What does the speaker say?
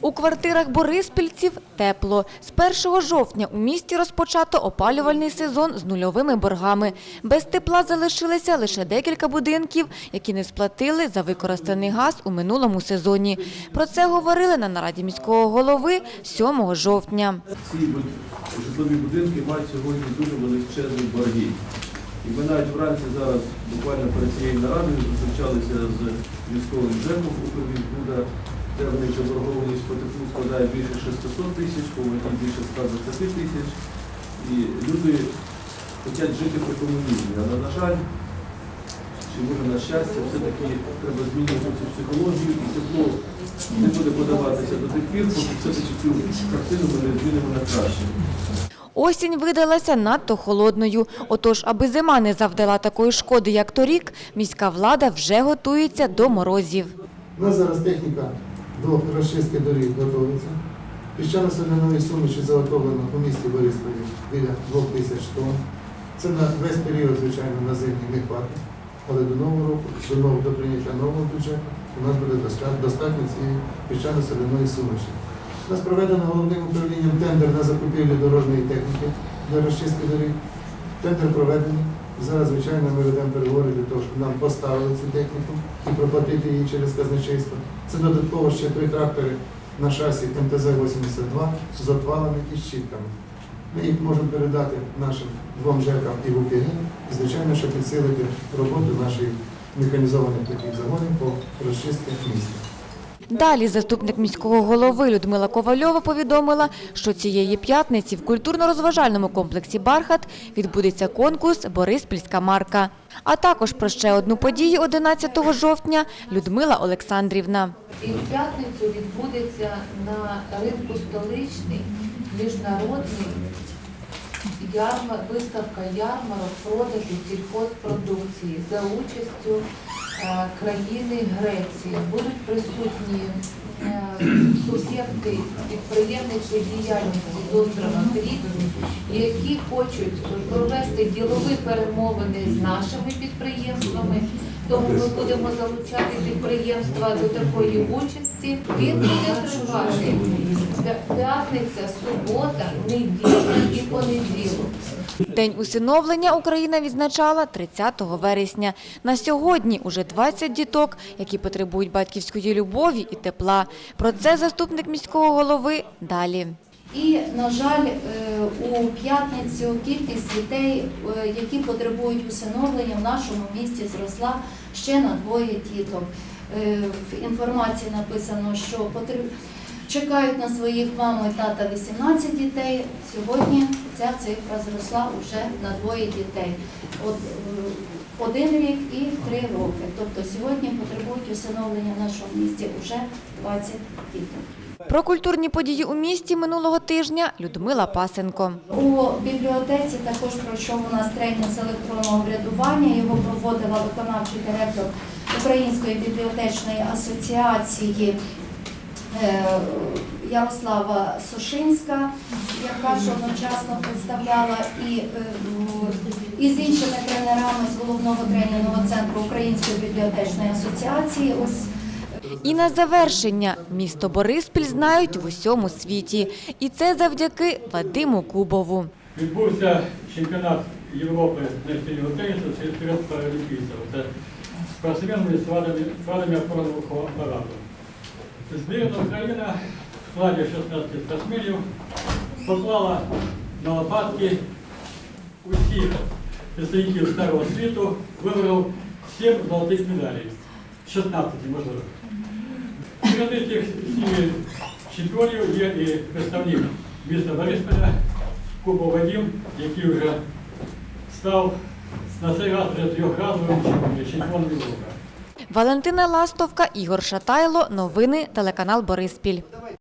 У квартирах бориспільців тепло. З 1 жовтня у місті розпочато опалювальний сезон з нульовими боргами. Без тепла залишилися лише декілька будинків, які не сплатили за використаний газ у минулому сезоні. Про це говорили на нараді міського голови 7 жовтня. Ці житлові будинки мають сьогодні дуже величезні борги. І ми навіть вранці зараз, буквально перед цією нарадою, зустрічалися з військовим ЖЕКом Укрвідбуда, де в них заборгованість по теплу складає більше 600 тисяч, по воді більше 120 тисяч. І люди хочуть жити по комунізмі. Але, на жаль, чи може на щастя, все-таки треба змінювати цю психологію і тепло не буде подаватися до тих пір, поки все-таки цю картину ми не змінимо на краще. Осінь видалася надто холодною. Отож, аби зима не завдала такої шкоди, як торік, міська влада вже готується до морозів. У нас зараз техніка до розчистки доріг готується. Піщано-соляної суміші заготовлено у місті Борисполі біля 2 тисяч тонн. Це на весь період, звичайно, на зимній не хватить. Але до нового року, до нового до прийняття нового бюджету, у нас буде достатньо цієї піщано-соляної суміші. У нас проведено головним управлінням тендер на закупівлю дорожньої техніки для розчистки доріг. Тендер проведений. Зараз, звичайно, ми ведемо переговори для того, щоб нам поставили цю техніку і проплатити її через казначейство. Це додатково ще три трактори на шасі МТЗ-82 з отвалами і щітками. Ми їх можемо передати нашим двом ЖЕКам і в і, звичайно, щоб підсилити роботу наших механізованих таких загонів по розчистці міста. Далі заступник міського голови Людмила Ковальова повідомила, що цієї п'ятниці в культурно-розважальному комплексі «Бархат» відбудеться конкурс «Бориспільська марка». А також про ще одну подію 11 жовтня Людмила Олександрівна. І в п'ятницю відбудеться на ринку столичний міжнародний ярмар, виставка ярмарок продажу сільхозпродукції за участю країни Греції. Будуть присутні е, суб'єкти підприємницької діяльності з острова Кріт, які хочуть провести ділові перемовини з нашими підприємствами. Тому ми будемо залучати підприємства до такої участі. Він буде тривати п'ятниця, субота, неділя і понеділок. День усиновлення Україна відзначала 30 вересня. На сьогодні уже 20 діток, які потребують батьківської любові і тепла. Про це заступник міського голови далі. І, на жаль, е, у п'ятницю кількість дітей, е, які потребують усиновлення в нашому місті зросла ще на двоє діток. Е, В інформації написано, що потреб- чекають на своїх маму і тата 18 дітей. Сьогодні ця цифра зросла вже на двоє дітей. От, е, один рік і три роки. Тобто сьогодні потребують усиновлення в нашому місті вже 20 діток. Про культурні події у місті минулого тижня Людмила Пасенко. У бібліотеці також пройшов у нас тренінг з електронного врядування. Його проводила виконавчий директор Української бібліотечної асоціації Ярослава Сушинська, яка ж одночасно представляла і, е, і з іншими тренерами з головного тренінгового центру Української бібліотечної асоціації. Ось І на завершення місто Бориспіль знають в усьому світі. І це завдяки Вадиму Кубову. Відбувся чемпіонат Європи з настільного тенісу серед паралімпійців. Це спортсменами з вадами, з вадами опорного апарату. Збірна Україна в складі 16 спортсменів поклала на лопатки усіх представників старого світу, вибрав 7 золотих медалей. 16, можливо. Серед цих семи чемпіонів є і представник міста Борисполя Куба Вадим, який вже став на цей раз вже трьохразовим чемпіоном Європи. Валентина Ластовка, Ігор Шатайло. Новини телеканал Бориспіль.